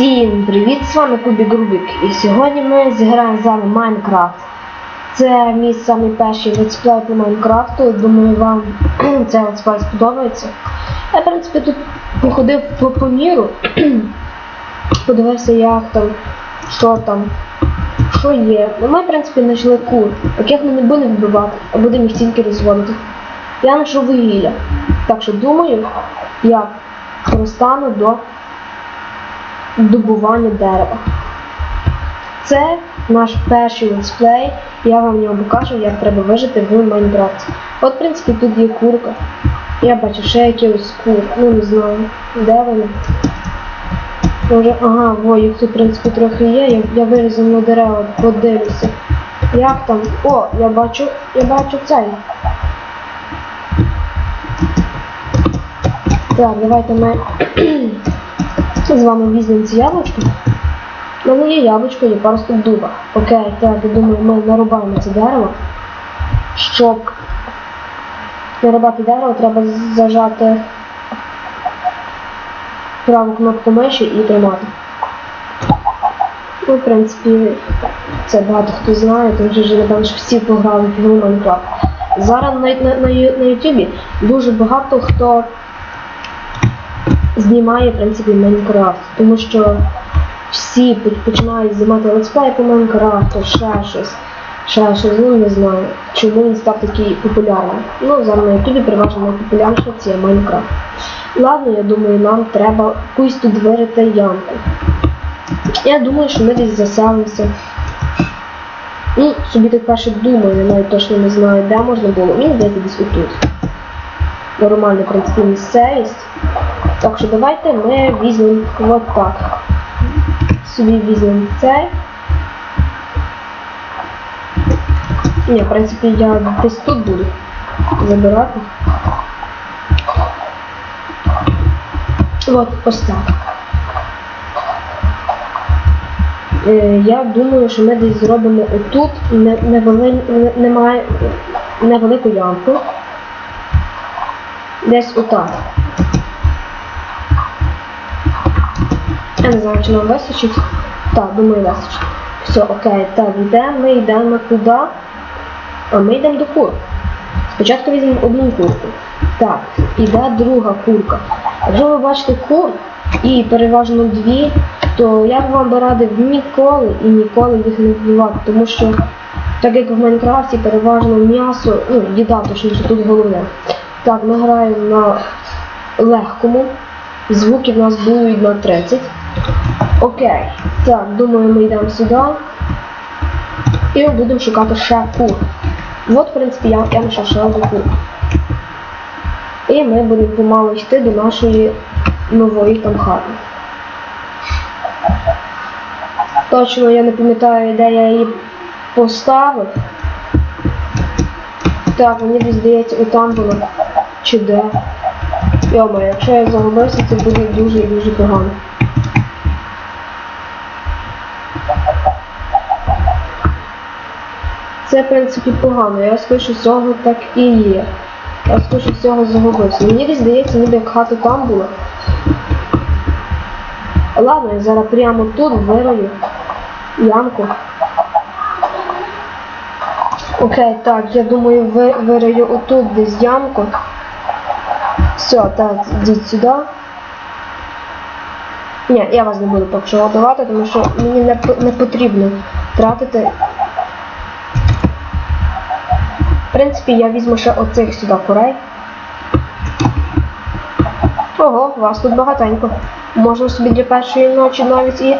Всім привіт! З вами Кубік Рубік. І сьогодні ми зіграємо з вами Майнкрафт. Це мій самий перший летсплей по Майнкрафту. Думаю, вам цей летсплей сподобається. Я, в принципі, тут походив по, по міру, подивився, як там, що там, що є. Ну, ми, в принципі, знайшли кур, яких ми не будемо вбивати, а будемо їх тільки розводити. Я знайшов вугілля. Так що думаю, я простану до добування дерева. Це наш перший летсплей. Я вам ньому покажу, як треба вижити в Майнкрафті. От, в принципі, тут є курка. Я бачу ще якихось кур. Ну не знаю, де вони. Може, ага, во, їх тут, в принципі, трохи є. Я, я вирізав на дерева, подивлюся. Як там? О, я бачу, я бачу цей. Так, давайте ми з вами ці яблучки. У мене є яблучко, є пару штук дуба. Окей, так, я думаю, ми нарубаємо це дерево. Щоб нарубати дерево, треба зажати праву кнопку миші і тримати. Ну, в принципі, це багато хто знає, тому що вже напевно що всі пограли в ігру Майнкрафт. Зараз на, на, Ю- на Ютубі дуже багато хто знімає в принципі Майнкрафт, тому що всі починають знімати летсплей по Майнкрафту, ще щось, ще щось, ну не знаю, чому він став такий популярний. Ну, зараз на Ютубі переважно найпопулярніше це Майнкрафт. Ладно, я думаю, нам треба якусь тут вирити ямку. Я думаю, що ми десь заселимося. Ну, собі так перше думаю, я навіть точно не знаю, де можна було. Мені здається, десь отут. Нормальна, в принципі, місцевість. Так що давайте ми візьмемо от так. Собі візьмемо цей. Ні, в принципі, я десь тут буду забирати. От ось так. Е, я думаю, що ми десь зробимо отут не, невели, немає невелику ямку. Десь отак. Не знаю, чи нам вистачить. Так, думаю, вистачить. Все, окей, так, йдемо, ми йдемо туди. А ми йдемо до кур. Спочатку візьмемо одну курку. Так, іде друга курка. Якщо ви бачите кур і переважно дві, то я б вам би радив ніколи і ніколи їх не вбивати, тому що так як в Майнкрафті переважно м'ясо, ну, їда, точніше, тут головне. Так, ми граємо на легкому. Звуки в нас будуть на 30. Окей. Так, думаю, ми йдемо сюди. І ми будемо шукати ще кур. От, в принципі, я, я знайшов ще одну кур. І ми будемо помалу йти до нашої нової там хати. Точно я не пам'ятаю, де я її поставив. Так, мені десь здається, отам було. Чи де. Йома, якщо я загубився, це буде дуже і дуже погано. Це, в принципі, погано. Я скоріше всього так і є. Я скоріше всього загубився. Мені десь здається, ніби як хата там була. Ладно, я зараз прямо тут вирою ямку. Окей, так, я думаю, ви, вирию отут десь ямку. Все, так, йдіть сюди. Ні, я вас не буду поки що тому що мені не потрібно тратити. В принципі, я візьму ще оцих сюди курей. Ого, вас тут багатенько. Можна собі для першої ночі навіть і.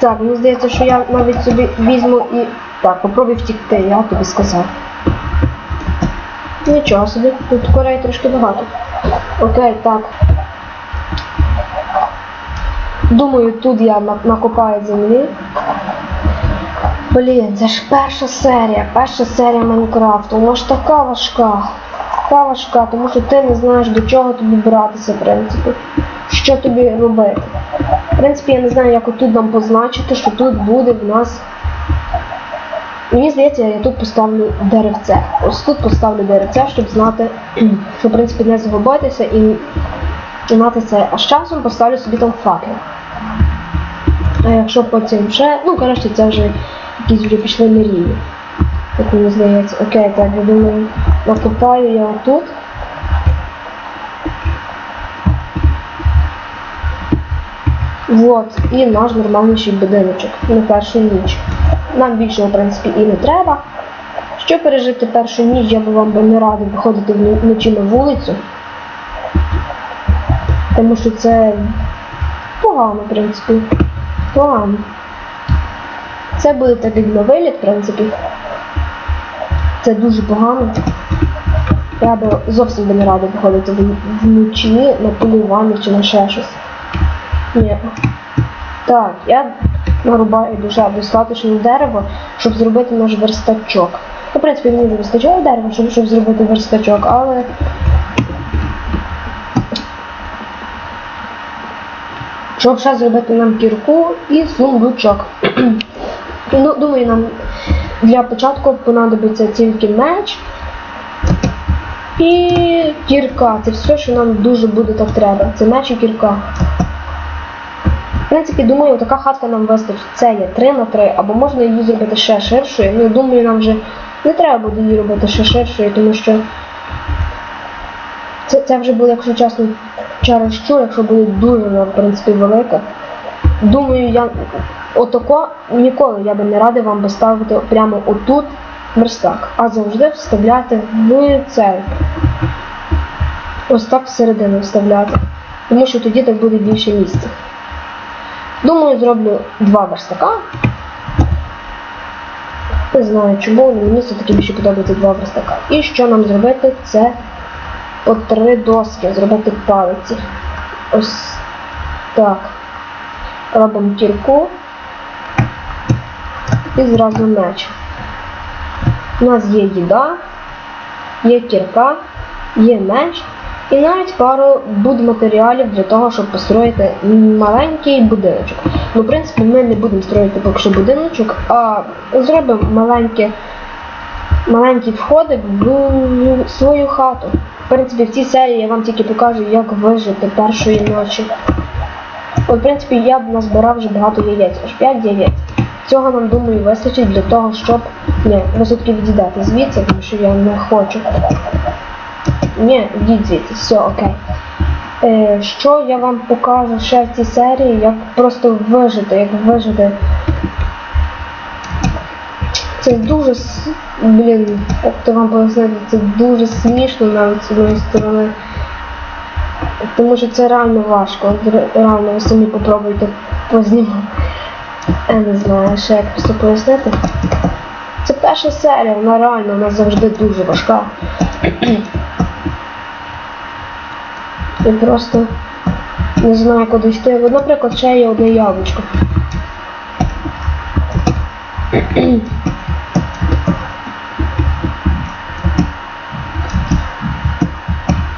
Так, мені здається, що я навіть собі візьму і. Так, попробуй втікти, я тобі сказав. Нічого собі, тут корей трошки багато. Окей, так. Думаю, тут я накопаю землі. Блін, це ж перша серія, перша серія Майнкрафту. Вона ж така важка. Така важка, тому що ти не знаєш до чого тобі братися, в принципі. Що тобі робити. В принципі, я не знаю, як отут нам позначити, що тут буде в нас Мені здається, я тут поставлю деревце. Ось тут поставлю деревце, щоб знати, що в принципі не загубитися і знати це. А з часом поставлю собі там факел. А якщо потім ще, ну коротше, це вже якісь вже пішли мрії. Як мені здається. Окей, так, я думаю, накопаю я отут. Вот, і наш нормальніший будиночок на першу ніч. Нам більше, в принципі, і не треба. Щоб пережити першу ніч, я би вам би не радив виходити вночі на вулицю. Тому що це погано, в принципі. Погано. Це буде так як на виліт, в принципі. Це дуже погано. Я би зовсім не радив виходити вночі на полювання чи на ще щось. Ні. Так, я нарубаю дуже достатньо дерева, щоб зробити наш верстачок. Ну, в принципі, мені не вистачає дерева, щоб, щоб зробити верстачок, але. Щоб ще зробити нам кірку і сундучок. Ну, думаю, нам для початку понадобиться тільки меч і кірка. Це все, що нам дуже буде так треба. Це меч і кірка. В принципі, думаю, така хатка нам вистачить. Це є 3 на 3, або можна її зробити ще ширшою. Ну, думаю, нам вже не треба буде її робити ще ширшою, тому що це, це вже буде, якщо чесно, через що, якщо буде дуже, в принципі, велика. Думаю, я отако ніколи я би не радив вам би ставити прямо отут верстак, а завжди вставляти в цей. Ось так всередину вставляти. Тому що тоді так буде більше місця. Думаю, зроблю два верстака. Не знаю чому, мені все-таки більше подобається два верстака. І що нам зробити, це по три доски, зробити палиці. Ось так. Робимо кірку і зразу меч. У нас є їда, є кірка, є меч і навіть пару будматеріалів для того, щоб построїти маленький будиночок. Ну, в принципі, ми не будемо строїти поки що будиночок, а зробимо маленьке, маленький входик в свою хату. В принципі, в цій серії я вам тільки покажу, як вижити першої ночі. От, в принципі, я б назбирав вже багато яєць, аж 5 яєць. Цього нам, думаю, вистачить для того, щоб... Ні, ви все-таки відійдете звідси, тому що я не хочу. Ні, йдіть звідси, все окей. Е, що я вам покажу ще в цій серії, як просто вижити, як вижити. Це дуже блін, як то вам пояснити, це дуже смішно навіть з одної сторони. Тому що це реально важко. Реально ви самі попробуйте познімати. Я не знаю, ще як просто пояснити. Це перша серія, вона реально вона завжди дуже важка. І просто не знаю, куди йти. От, наприклад, ще є одне яблучко.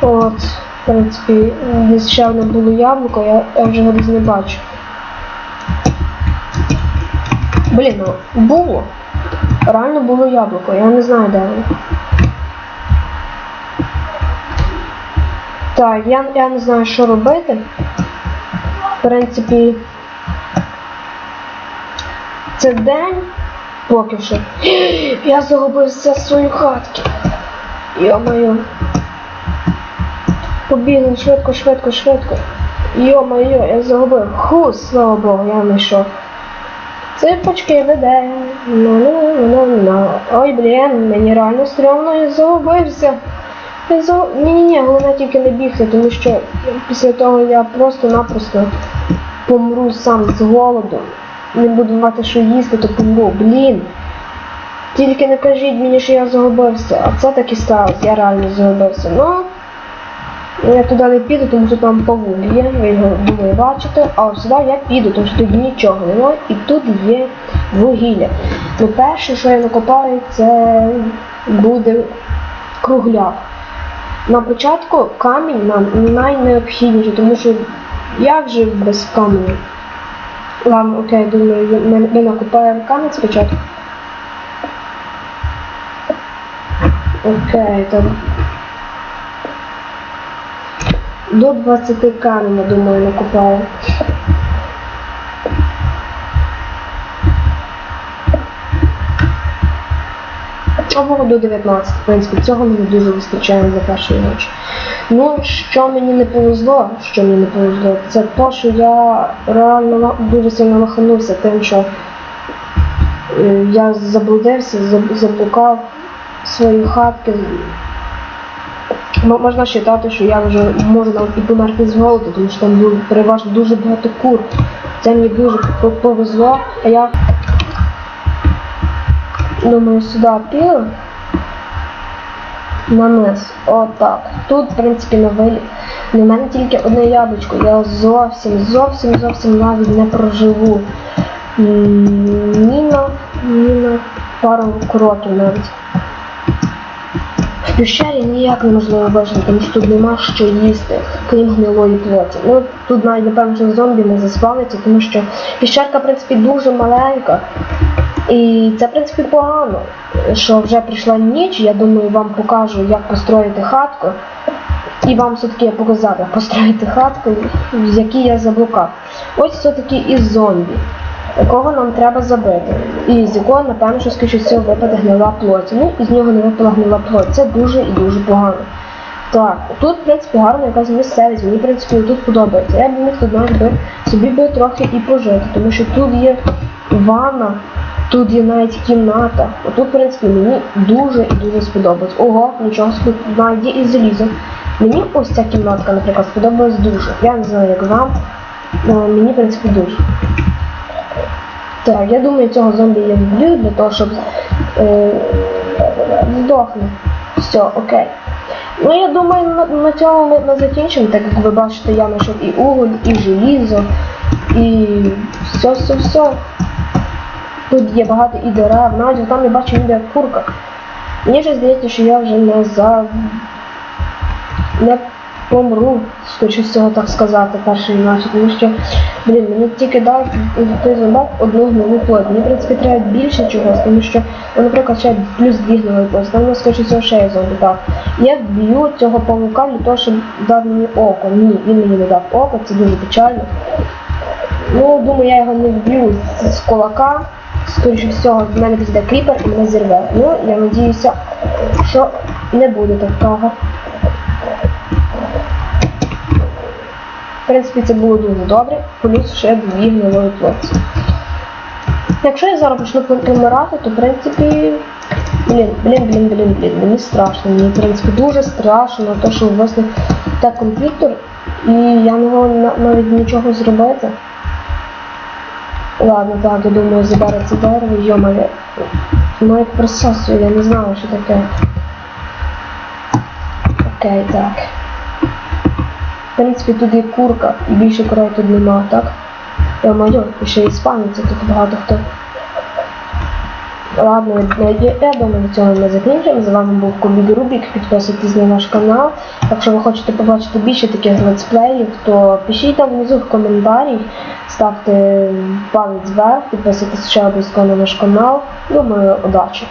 От, в принципі, десь ще одне було яблуко, я, я вже його не бачу. Блін, ну було. Реально було яблуко, я не знаю, де воно. Так, я, я не знаю, що робити. В принципі, це день поки що. Я загубився з своєї хатки. Йо-моє. Побігли швидко, швидко, швидко. Йо-моє, я загубив. Ху, слава Богу, я знайшов. Ципочки веде. Ну-ну-ну-ну. Ой, блін, мені реально стрьомно, я загубився. Ні-ні-ні, головне тільки не бігти, тому що після того я просто-напросто помру сам з голоду. Не буду мати що їсти, то помру. Блін. Тільки не кажіть мені, що я загубився. А це так і сталося, я реально загубився. Ну, я туди не піду, тому що там павук є, ви його думаю бачите, а от сюди я піду, тому що тут нічого немає і тут є вугілля. Ну перше, що я накопаю, це буде кругляк. На початку камінь нам найнеобхідніше, тому що як же без каменю? Ладно, окей, думаю, ми, ми накопаємо камінь спочатку. Окей, так. До 20 камінь, я думаю, накопаю. Або до 19, в принципі, цього мені дуже вистачає за першої ночі. Ну, що мені не повезло, що мені не повезло, це те, що я реально дуже сильно лоханувся тим, що е, я заблудився, заблукав свої хатки. Можна вважати, що я вже можу навіть померти з голоду, тому що там було переважно дуже багато кур. Це мені дуже повезло, а я думаю, сюди пів на низ. Отак. Тут, в принципі, на виліт. У мене тільки одне яблучко. Я зовсім, зовсім, зовсім навіть не проживу. Ні на, ні на пару кроків навіть. В пещері ніяк неможливо вижити, тому що тут нема що їсти, крім гнилої плоті. Ну тут навіть напевно зомбі не заспавняться, тому що піщерка, в принципі, дуже маленька. І це, в принципі, погано, що вже прийшла ніч, я думаю, вам покажу, як построїти хатку. І вам все-таки я показав, як построїти хатку, в якій я заблукав. Ось все-таки і зомбі, якого нам треба забити. І з якого, напевно, що всього випаде гнила плоть. Ну, і з нього не випала гнила плоть. Це дуже і дуже погано. Так, тут, в принципі, гарна якась місцевість, мені, в принципі, тут подобається. Я б міг тут навіть собі би трохи і пожити, тому що тут є ванна, тут є навіть кімната. Отут, в принципі, мені дуже і дуже сподобалось. Ого, нічого навіть є і залізо. Мені ось ця кімнатка, наприклад, сподобалась дуже. Я не знаю, як вам, але мені, в принципі, дуже. Так, я думаю, цього зомбі я вб'ю для того, щоб е, здохне. Все, окей. Ну я думаю, на, цьому ми, закінчимо, так як ви бачите, я знайшов і уголь, і желізо, і все, все, все. Тут є багато і дерев, навіть там я бачу ніде курка. Мені вже здається, що я вже не за не помру, скоріше всього так сказати, першої ночі, тому що, блін, мені тільки дав той зомбак одну гнилу плоть. Мені, в принципі, треба більше чогось, тому що, ну, наприклад, ще плюс дві гнилої плоті, там, скоріше всього, ще зомбі, так. Я вб'ю цього павука для того, щоб дав мені око. Ні, він мені не дав око, це дуже печально. Ну, думаю, я його не вб'ю з, з кулака. Скоріше всього, в мене піде кріпер і мене зірве. Ну, я надіюся, що не буде такого. Принципі, це було дуже добре, плюс ще дві гнилої плоті. Якщо я зараз почну помирати, то в принципі. Блін, блін, блін, блін, блін, мені страшно. Мені в принципі дуже страшно, то що власне так комп'ютер і я не можу навіть нічого зробити. Ладно, так, я думаю, забере це дерево. Ну як процесую, я не знаю, що таке. Окей, так. В принципі, тут є курка, і більше корей тут нема, так? Я маю, і ще іспанці, тут багато хто. Ладно, я думаю, на цьому ми закінчимо. З вами був Кубік Рубік. Підписуйтесь на наш канал. Якщо ви хочете побачити більше таких летсплеїв, то пишіть там внизу в коментарі, ставте палець вверх, підписуйтесь ще обов'язково на наш канал. Думаю, удачі!